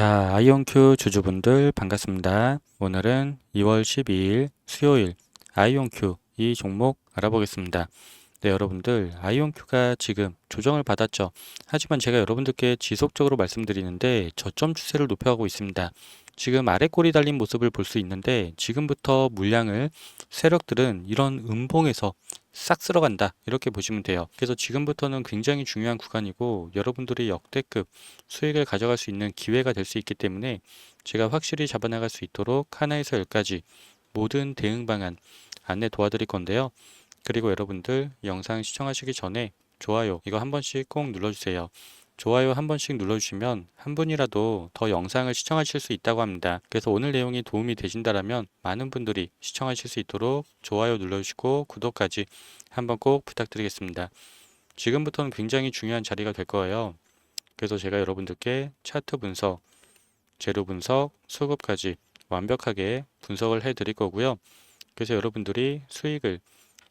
자, 아이온큐 주주분들 반갑습니다. 오늘은 2월 12일 수요일 아이온큐 이 종목 알아보겠습니다. 네, 여러분들 아이온큐가 지금 조정을 받았죠. 하지만 제가 여러분들께 지속적으로 말씀드리는데 저점 추세를 높여가고 있습니다. 지금 아래 꼬리 달린 모습을 볼 수 있는데 지금부터 물량을 세력들은 이런 음봉에서 싹 쓸어간다 이렇게 보시면 돼요. 그래서 지금부터는 굉장히 중요한 구간이고 여러분들이 역대급 수익을 가져갈 수 있는 기회가 될 수 있기 때문에 제가 확실히 잡아나갈 수 있도록 하나에서 열까지 모든 대응 방안 안내 도와드릴 건데요. 그리고 여러분들 영상 시청하시기 전에 좋아요 이거 한 번씩 꼭 눌러주세요. 좋아요 한 번씩 눌러주시면 한 분이라도 더 영상을 시청하실 수 있다고 합니다. 그래서 오늘 내용이 도움이 되신다라면 많은 분들이 시청하실 수 있도록 좋아요 눌러주시고 구독까지 한번 꼭 부탁드리겠습니다. 지금부터는 굉장히 중요한 자리가 될 거예요. 그래서 제가 여러분들께 차트 분석, 재료 분석, 수급까지 완벽하게 분석을 해 드릴 거고요. 그래서 여러분들이 수익을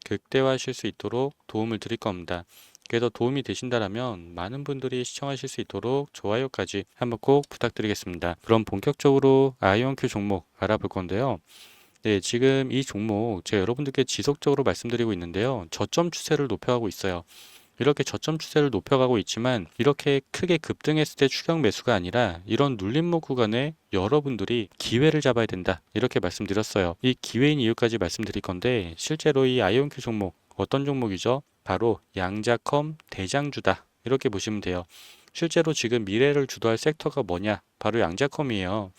극대화하실 수 있도록 도움을 드릴 겁니다. 그래서 도움이 되신다라면 많은 분들이 시청하실 수 있도록 좋아요까지 한번 꼭 부탁드리겠습니다. 그럼 본격적으로 아이온큐 종목 알아볼 건데요. 네, 지금 이 종목 제가 여러분들께 지속적으로 말씀드리고 있는데요. 저점 추세를 높여가고 있어요. 이렇게 저점 추세를 높여가고 있지만 이렇게 크게 급등했을 때 추격 매수가 아니라 이런 눌림목 구간에 여러분들이 기회를 잡아야 된다 이렇게 말씀드렸어요. 이 기회인 이유까지 말씀드릴 건데 실제로 이 아이온큐 종목 어떤 종목이죠? 바로 양자컴 대장주다 이렇게 보시면 돼요. 실제로 지금 미래를 주도할 섹터가 뭐냐? 바로 양자컴이에요.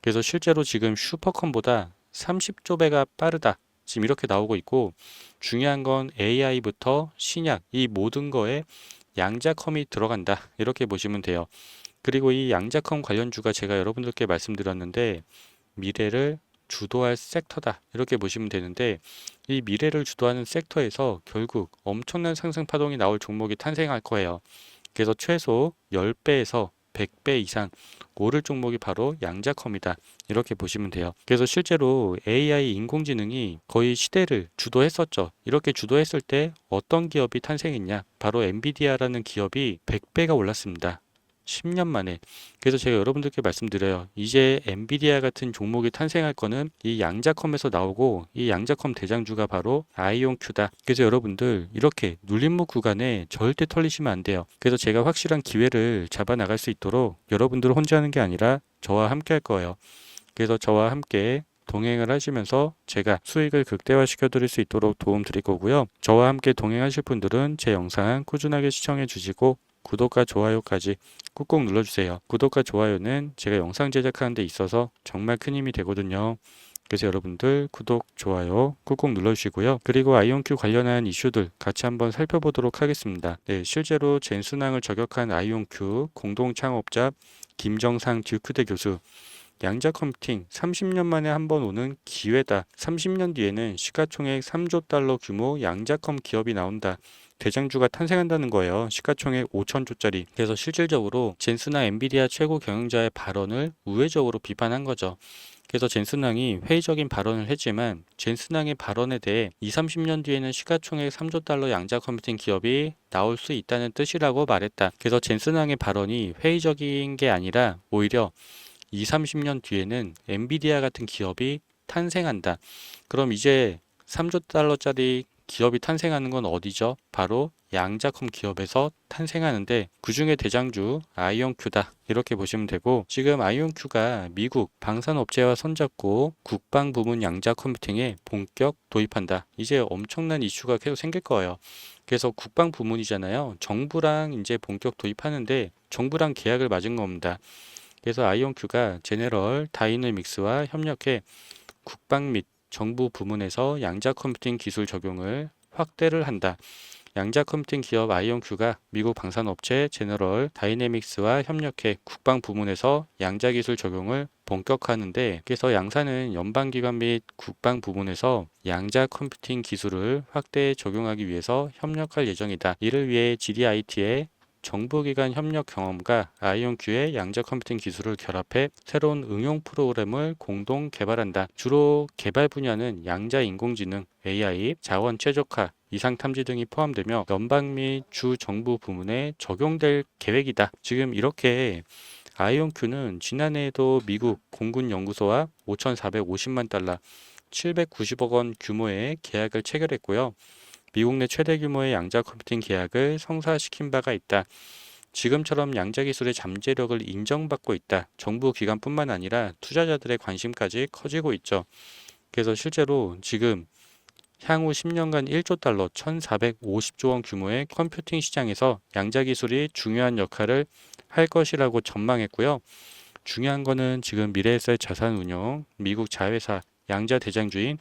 그래서 실제로 지금 슈퍼컴보다 30조 배가 빠르다. 지금 이렇게 나오고 있고 중요한 건 AI부터 신약 이 모든 거에 양자컴이 들어간다 이렇게 보시면 돼요. 그리고 이 양자컴 관련주가 제가 여러분들께 말씀드렸는데 미래를 주도할 섹터다 이렇게 보시면 되는데 이 미래를 주도하는 섹터에서 결국 엄청난 상승 파동이 나올 종목이 탄생할 거예요. 그래서 최소 10배에서 100배 이상 오를 종목이 바로 양자컴이다. 이렇게 보시면 돼요. 그래서 실제로 AI 인공지능이 거의 시대를 주도했었죠. 이렇게 주도했을 때 어떤 기업이 탄생했냐? 바로 엔비디아라는 기업이 100배가 올랐습니다. 10년 만에. 그래서 제가 여러분들께 말씀드려요. 이제 엔비디아 같은 종목이 탄생할 거는 이 양자컴에서 나오고 이 양자컴 대장주가 바로 아이온큐다. 그래서 여러분들 이렇게 눌림목 구간에 절대 털리시면 안 돼요. 그래서 제가 확실한 기회를 잡아 나갈 수 있도록 여러분들 혼자 하는 게 아니라 저와 함께 할 거예요. 그래서 저와 함께 동행을 하시면서 제가 수익을 극대화시켜 드릴 수 있도록 도움 드릴 거고요. 저와 함께 동행하실 분들은 제 영상 꾸준하게 시청해 주시고 구독과 좋아요까지 꾹꾹 눌러주세요. 구독과 좋아요는 제가 영상 제작하는 데 있어서 정말 큰 힘이 되거든요. 그래서 여러분들 구독, 좋아요 꾹꾹 눌러주시고요. 그리고 아이온큐 관련한 이슈들 같이 한번 살펴보도록 하겠습니다. 네, 실제로 젠순항을 저격한 아이온큐 공동 창업자 김정상 듀크대 교수 양자 컴퓨팅 30년 만에 한 번 오는 기회다. 30년 뒤에는 시가총액 3조 달러 규모 양자컴 기업이 나온다. 대장주가 탄생한다는 거예요. 시가총액 5천조짜리. 그래서 실질적으로 젠스나 엔비디아 최고 경영자의 발언을 우회적으로 비판한 거죠. 그래서 젠스낭이 회의적인 발언을 했지만 젠스낭의 발언에 대해 2, 30년 뒤에는 시가총액 3조 달러 양자 컴퓨팅 기업이 나올 수 있다는 뜻이라고 말했다. 그래서 젠스낭의 발언이 회의적인 게 아니라 오히려 2, 30년 뒤에는 엔비디아 같은 기업이 탄생한다. 그럼 이제 3조 달러짜리 기업이 탄생하는 건 어디죠? 바로 양자컴 기업에서 탄생하는데 그 중에 대장주 아이온큐다 이렇게 보시면 되고 지금 아이온큐가 미국 방산업체와 손잡고 국방 부문 양자 컴퓨팅에 본격 도입한다. 이제 엄청난 이슈가 계속 생길 거예요. 그래서 국방 부문이잖아요. 정부랑 이제 본격 도입하는데 정부랑 계약을 맞은 겁니다. 그래서 아이온큐가 제네럴 다이내믹스와 협력해 국방 및 정부 부문에서 양자 컴퓨팅 기술 적용을 확대를 한다. 양자 컴퓨팅 기업 아이온큐가 미국 방산업체 제너럴 다이내믹스와 협력해 국방 부문에서 양자 기술 적용을 본격화하는데 그래서 양사는 연방기관 및 국방 부문에서 양자 컴퓨팅 기술을 확대 적용하기 위해서 협력할 예정이다. 이를 위해 GDIT의 정부기관 협력 경험과 아이온큐의 양자 컴퓨팅 기술을 결합해 새로운 응용 프로그램을 공동 개발한다. 주로 개발 분야는 양자 인공지능, AI, 자원 최적화, 이상 탐지 등이 포함되며 연방 및 주 정부 부문에 적용될 계획이다. 지금 이렇게 아이온큐는 지난해에도 미국 공군 연구소와 5,450만 달러, 790억 원 규모의 계약을 체결했고요. 미국 내 최대 규모의 양자 컴퓨팅 계약을 성사시킨 바가 있다. 지금처럼 양자 기술의 잠재력을 인정받고 있다. 정부 기관뿐만 아니라 투자자들의 관심까지 커지고 있죠. 그래서 실제로 지금 향후 10년간 1조 달러 1,450조 원 규모의 컴퓨팅 시장에서 양자 기술이 중요한 역할을 할 것이라고 전망했고요. 중요한 거는 지금 미래에셋 자산 운용, 미국 자회사 양자 대장주인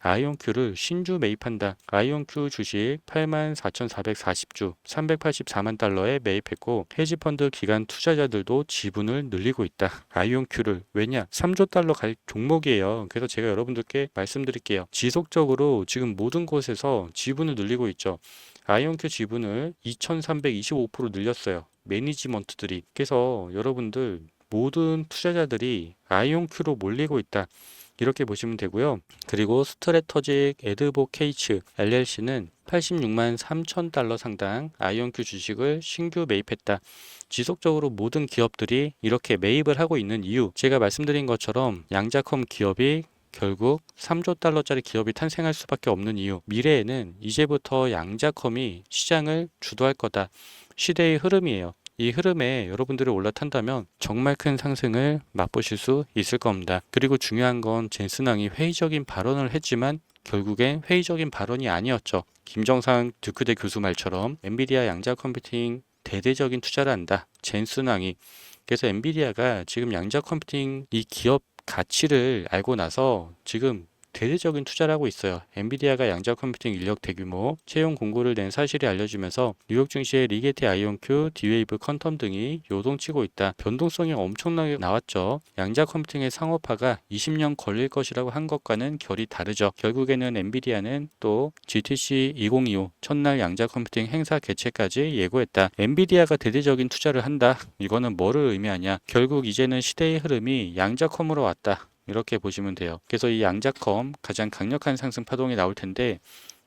아이온큐를 신주 매입한다. 아이온큐 주식 84,440주 384만 달러에 매입했고 헤지펀드 기관 투자자들도 지분을 늘리고 있다. 아이온큐를 왜냐? 3조 달러 갈 종목이에요. 그래서 제가 여러분들께 말씀드릴게요. 지속적으로 지금 모든 곳에서 지분을 늘리고 있죠. 아이온큐 지분을 2,325% 늘렸어요. 매니지먼트들이. 그래서 여러분들 모든 투자자들이 아이온큐로 몰리고 있다. 이렇게 보시면 되고요. 그리고 스트레터직 에드보케이츠 LLC는 86만 3천 달러 상당 아이온큐 주식을 신규 매입했다. 지속적으로 모든 기업들이 이렇게 매입을 하고 있는 이유, 제가 말씀드린 것처럼 양자컴 기업이 결국 3조 달러짜리 기업이 탄생할 수밖에 없는 이유. 미래에는 이제부터 양자컴이 시장을 주도할 거다. 시대의 흐름이에요. 이 흐름에 여러분들이 올라탄다면 정말 큰 상승을 맛보실 수 있을 겁니다. 그리고 중요한 건 젠슨왕이 회의적인 발언을 했지만 결국엔 회의적인 발언이 아니었죠. 김정상 듀크대 교수 말처럼 엔비디아 양자 컴퓨팅 대대적인 투자를 한다. 젠슨왕이 그래서 엔비디아가 지금 양자 컴퓨팅 이 기업 가치를 알고 나서 지금 대대적인 투자를 하고 있어요. 엔비디아가 양자 컴퓨팅 인력 대규모 채용 공고를 낸 사실이 알려지면서 뉴욕 증시의 리게티 아이온큐, 디웨이브 컨텀 등이 요동치고 있다. 변동성이 엄청나게 나왔죠. 양자 컴퓨팅의 상업화가 20년 걸릴 것이라고 한 것과는 결이 다르죠. 결국에는 엔비디아는 또 GTC 2025 첫날 양자 컴퓨팅 행사 개최까지 예고했다. 엔비디아가 대대적인 투자를 한다. 이거는 뭐를 의미하냐? 결국 이제는 시대의 흐름이 양자 컴으로 왔다. 이렇게 보시면 돼요. 그래서 이 양자컴 가장 강력한 상승 파동이 나올 텐데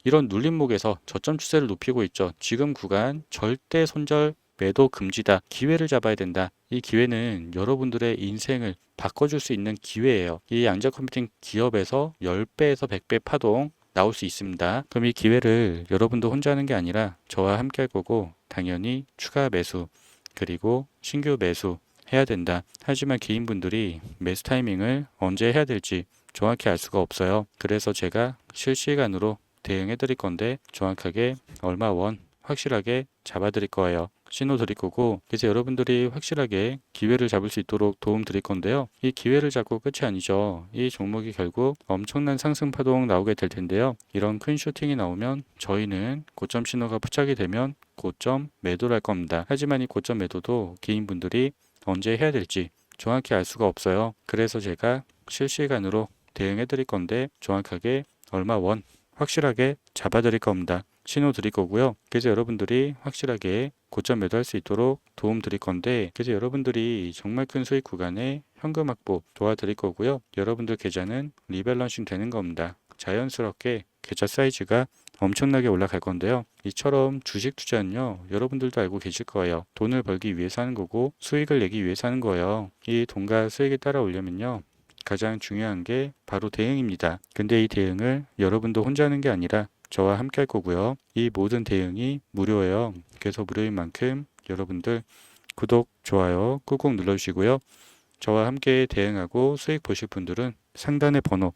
이런 눌림목에서 저점 추세를 높이고 있죠. 지금 구간 절대 손절 매도 금지다. 기회를 잡아야 된다. 이 기회는 여러분들의 인생을 바꿔줄 수 있는 기회예요. 이 양자 컴퓨팅 기업에서 10배에서 100배 파동 나올 수 있습니다. 그럼 이 기회를 여러분도 혼자 하는 게 아니라 저와 함께 할 거고 당연히 추가 매수 그리고 신규 매수 해야 된다. 하지만 개인분들이 매수 타이밍을 언제 해야 될지 정확히 알 수가 없어요. 그래서 제가 실시간으로 대응해 드릴 건데 정확하게 얼마 원 확실하게 잡아 드릴 거예요. 신호 드릴 거고 그래서 여러분들이 확실하게 기회를 잡을 수 있도록 도움 드릴 건데요. 이 기회를 잡고 끝이 아니죠. 이 종목이 결국 엄청난 상승 파동 나오게 될 텐데요. 이런 큰 슈팅이 나오면 저희는 고점 신호가 포착이 되면 고점 매도를 할 겁니다. 하지만 이 고점 매도도 개인분들이 언제 해야 될지 정확히 알 수가 없어요. 그래서 제가 실시간으로 대응해 드릴 건데 정확하게 얼마 원 확실하게 잡아 드릴 겁니다. 신호 드릴 거고요. 그래서 여러분들이 확실하게 고점 매도할 수 있도록 도움 드릴 건데 그래서 여러분들이 정말 큰 수익 구간에 현금 확보 도와드릴 거고요. 여러분들 계좌는 리밸런싱 되는 겁니다. 자연스럽게 계좌 사이즈가 엄청나게 올라갈 건데요. 이처럼 주식 투자는요, 여러분들도 알고 계실 거예요. 돈을 벌기 위해서 하는 거고, 수익을 내기 위해서 하는 거예요. 이 돈과 수익이 따라오려면요, 가장 중요한 게 바로 대응입니다. 근데 이 대응을 여러분도 혼자 하는 게 아니라 저와 함께 할 거고요. 이 모든 대응이 무료예요. 그래서 무료인 만큼 여러분들 구독, 좋아요 꾹꾹 눌러주시고요. 저와 함께 대응하고 수익 보실 분들은 상단의 번호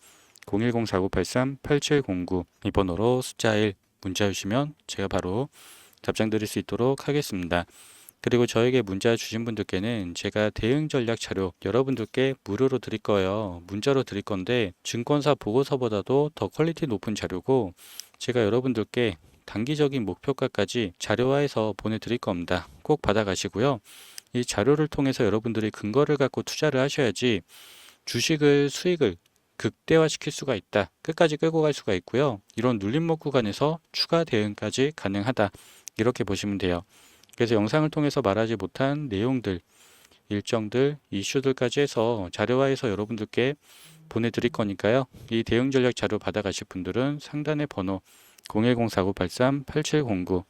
010-4983-8709 이 번호로 숫자 1 문자 주시면 제가 바로 답장 드릴 수 있도록 하겠습니다. 그리고 저에게 문자 주신 분들께는 제가 대응 전략 자료 여러분들께 무료로 드릴 거예요. 문자로 드릴 건데 증권사 보고서보다도 더 퀄리티 높은 자료고 제가 여러분들께 단기적인 목표가까지 자료화해서 보내드릴 겁니다. 꼭 받아가시고요. 이 자료를 통해서 여러분들이 근거를 갖고 투자를 하셔야지 주식을 수익을 극대화시킬 수가 있다. 끝까지 끌고 갈 수가 있고요. 이런 눌림목 구간에서 추가 대응까지 가능하다. 이렇게 보시면 돼요. 그래서 영상을 통해서 말하지 못한 내용들, 일정들, 이슈들까지 해서 자료화해서 여러분들께 보내드릴 거니까요. 이 대응 전략 자료 받아가실 분들은 상단의 번호 010-4983-8709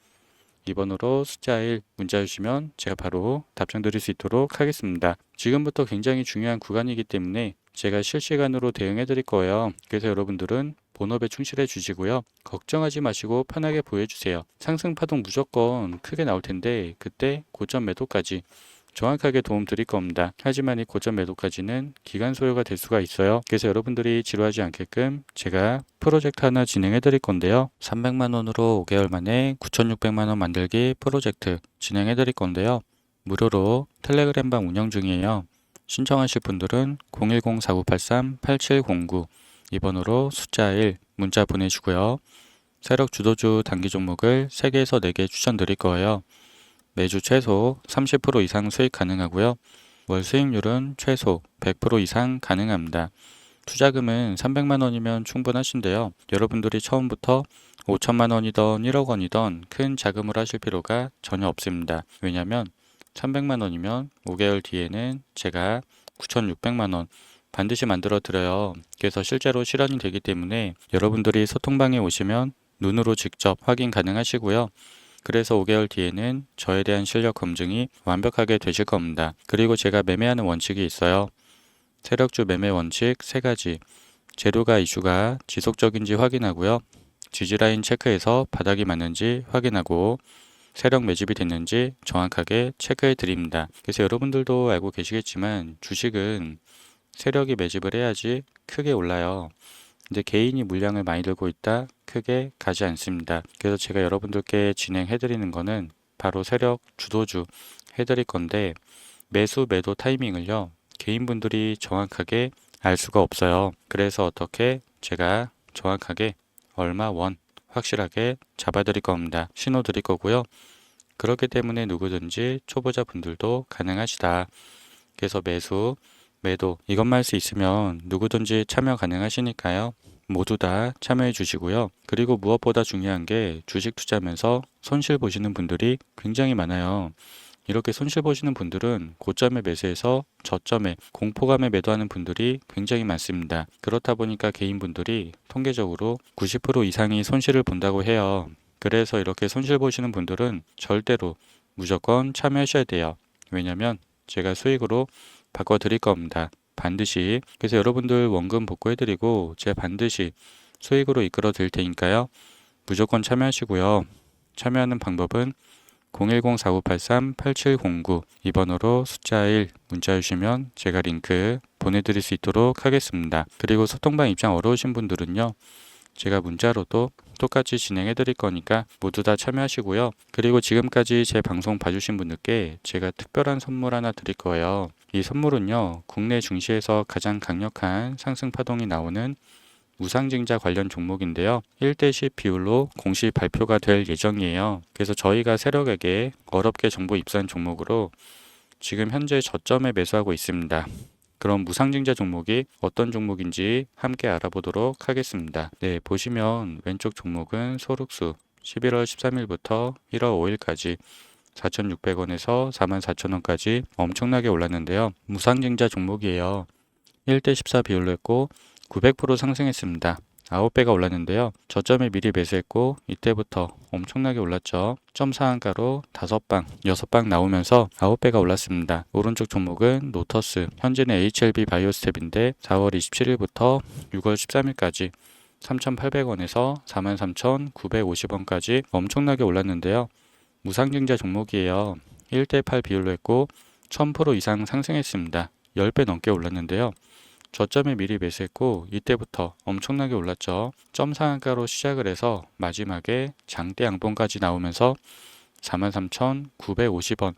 2번으로 숫자 1 문자 주시면 제가 바로 답장 드릴 수 있도록 하겠습니다. 지금부터 굉장히 중요한 구간이기 때문에 제가 실시간으로 대응해 드릴 거예요. 그래서 여러분들은 본업에 충실해 주시고요. 걱정하지 마시고 편하게 보여주세요. 상승 파동 무조건 크게 나올 텐데 그때 고점 매도까지 정확하게 도움 드릴 겁니다. 하지만 이 고점 매도까지는 기간 소요가 될 수가 있어요. 그래서 여러분들이 지루하지 않게끔 제가 프로젝트 하나 진행해 드릴 건데요. 300만 원으로 5개월 만에 9,600만 원 만들기 프로젝트 진행해 드릴 건데요. 무료로 텔레그램 방 운영 중이에요. 신청하실 분들은 010-4983-8709 2번으로 숫자 1 문자 보내주고요. 세력 주도주 단기 종목을 3개에서 4개 추천드릴 거예요. 매주 최소 30% 이상 수익 가능하고요. 월 수익률은 최소 100% 이상 가능합니다. 투자금은 300만 원이면 충분하신데요. 여러분들이 처음부터 5천만 원이던 1억 원이던 큰 자금을 하실 필요가 전혀 없습니다. 왜냐하면 300만 원이면 5개월 뒤에는 제가 9,600만 원 반드시 만들어 드려요. 그래서 실제로 실현이 되기 때문에 여러분들이 소통방에 오시면 눈으로 직접 확인 가능하시고요. 그래서 5개월 뒤에는 저에 대한 실력 검증이 완벽하게 되실 겁니다. 그리고 제가 매매하는 원칙이 있어요. 세력주 매매 원칙 3가지. 재료가 이슈가 지속적인지 확인하고요. 지지라인 체크해서 바닥이 맞는지 확인하고 세력 매집이 됐는지 정확하게 체크해 드립니다. 그래서 여러분들도 알고 계시겠지만 주식은 세력이 매집을 해야지 크게 올라요. 근데 개인이 물량을 많이 들고 있다 크게 가지 않습니다. 그래서 제가 여러분들께 진행해 드리는 거는 바로 세력 주도주 해 드릴 건데 매수 매도 타이밍을요. 개인분들이 정확하게 알 수가 없어요. 그래서 어떻게 제가 정확하게 얼마 원 확실하게 잡아 드릴 겁니다. 신호 드릴 거고요. 그렇기 때문에 누구든지 초보자 분들도 가능하시다. 그래서 매수 매도 이것만 할 수 있으면 누구든지 참여 가능하시니까요. 모두 다 참여해 주시고요. 그리고 무엇보다 중요한 게 주식 투자하면서 손실 보시는 분들이 굉장히 많아요. 이렇게 손실 보시는 분들은 고점에 매수해서 저점에 공포감에 매도하는 분들이 굉장히 많습니다. 그렇다 보니까 개인분들이 통계적으로 90% 이상이 손실을 본다고 해요. 그래서 이렇게 손실 보시는 분들은 절대로 무조건 참여하셔야 돼요. 왜냐면 제가 수익으로 바꿔 드릴 겁니다. 반드시. 그래서 여러분들 원금 복구해 드리고 제가 반드시 수익으로 이끌어 드릴 테니까요. 무조건 참여하시고요. 참여하는 방법은 010-4983-8709 2번으로 숫자 1 문자 주시면 제가 링크 보내드릴 수 있도록 하겠습니다. 그리고 소통방 입장 어려우신 분들은요. 제가 문자로도 똑같이 진행해 드릴 거니까 모두 다 참여하시고요. 그리고 지금까지 제 방송 봐주신 분들께 제가 특별한 선물 하나 드릴 거예요. 이 선물은요, 국내 증시에서 가장 강력한 상승 파동이 나오는 우상증자 관련 종목인데요. 1대10 비율로 공시 발표가 될 예정이에요. 그래서 저희가 세력에게 어렵게 정보 입수한 종목으로 지금 현재 저점에 매수하고 있습니다. 그럼 무상증자 종목이 어떤 종목인지 함께 알아보도록 하겠습니다. 네, 보시면 왼쪽 종목은 소륵수 11월 13일부터 1월 5일까지 4,600원에서 44,000원까지 엄청나게 올랐는데요. 무상증자 종목이에요. 1대 14 비율로 했고 900% 상승했습니다. 9배가 올랐는데요. 저점에 미리 매수했고 이때부터 엄청나게 올랐죠. 점 상한가로 5방, 6방 나오면서 9배가 올랐습니다. 오른쪽 종목은 노터스, 현재는 HLB 바이오스텝인데 4월 27일부터 6월 13일까지 3,800원에서 43,950원까지 엄청나게 올랐는데요. 무상증자 종목이에요. 1대8 비율로 했고 1000% 이상 상승했습니다. 10배 넘게 올랐는데요. 저점에 미리 매수했고 이때부터 엄청나게 올랐죠. 점 상한가로 시작을 해서 마지막에 장대 양봉까지 나오면서 43,950원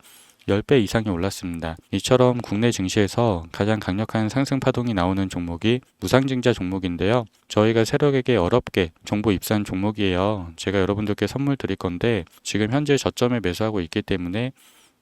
10배 이상이 올랐습니다. 이처럼 국내 증시에서 가장 강력한 상승 파동이 나오는 종목이 무상증자 종목인데요. 저희가 세력에게 어렵게 정보 입수한 종목이에요. 제가 여러분들께 선물 드릴 건데 지금 현재 저점에 매수하고 있기 때문에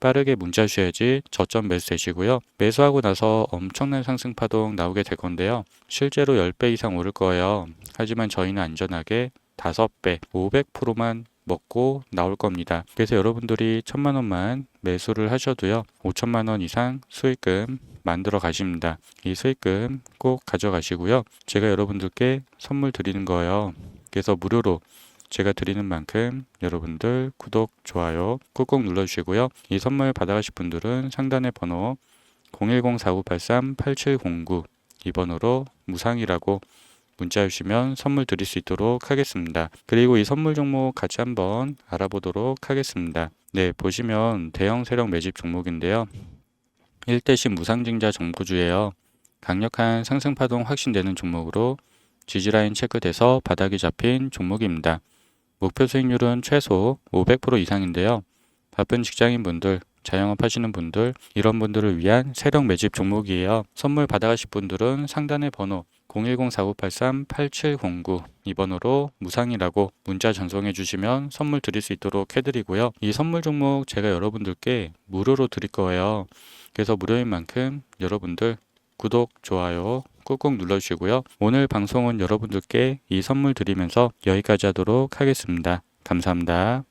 빠르게 문자 주셔야지 저점 매수되시고요. 매수하고 나서 엄청난 상승 파동 나오게 될 건데요. 실제로 10배 이상 오를 거예요. 하지만 저희는 안전하게 5배, 500%만 먹고 나올 겁니다. 그래서 여러분들이 천만 원만 매수를 하셔도요. 5천만 원 이상 수익금 만들어 가십니다. 이 수익금 꼭 가져가시고요. 제가 여러분들께 선물 드리는 거예요. 그래서 무료로 제가 드리는 만큼 여러분들 구독, 좋아요 꾹꾹 눌러주시고요. 이 선물 받아가실 분들은 상단의 번호 010-4983-8709 이 번호로 무상이라고 문자 주시면 선물 드릴 수 있도록 하겠습니다. 그리고 이 선물 종목 같이 한번 알아보도록 하겠습니다. 네, 보시면 대형 세력 매집 종목인데요. 1대씩 무상증자 정보주예요. 강력한 상승 파동 확신되는 종목으로 지지라인 체크돼서 바닥이 잡힌 종목입니다. 목표 수익률은 최소 500% 이상인데요. 바쁜 직장인분들, 자영업 하시는 분들, 이런 분들을 위한 세력 매집 종목이에요. 선물 받아가실 분들은 상단의 번호 010-4983-8709이 번호로 무상이라고 문자 전송해 주시면 선물 드릴 수 있도록 해드리고요. 이 선물 종목 제가 여러분들께 무료로 드릴 거예요. 그래서 무료인 만큼 여러분들 구독, 좋아요 꾹꾹 눌러주시고요. 오늘 방송은 여러분들께 이 선물 드리면서 여기까지 하도록 하겠습니다. 감사합니다.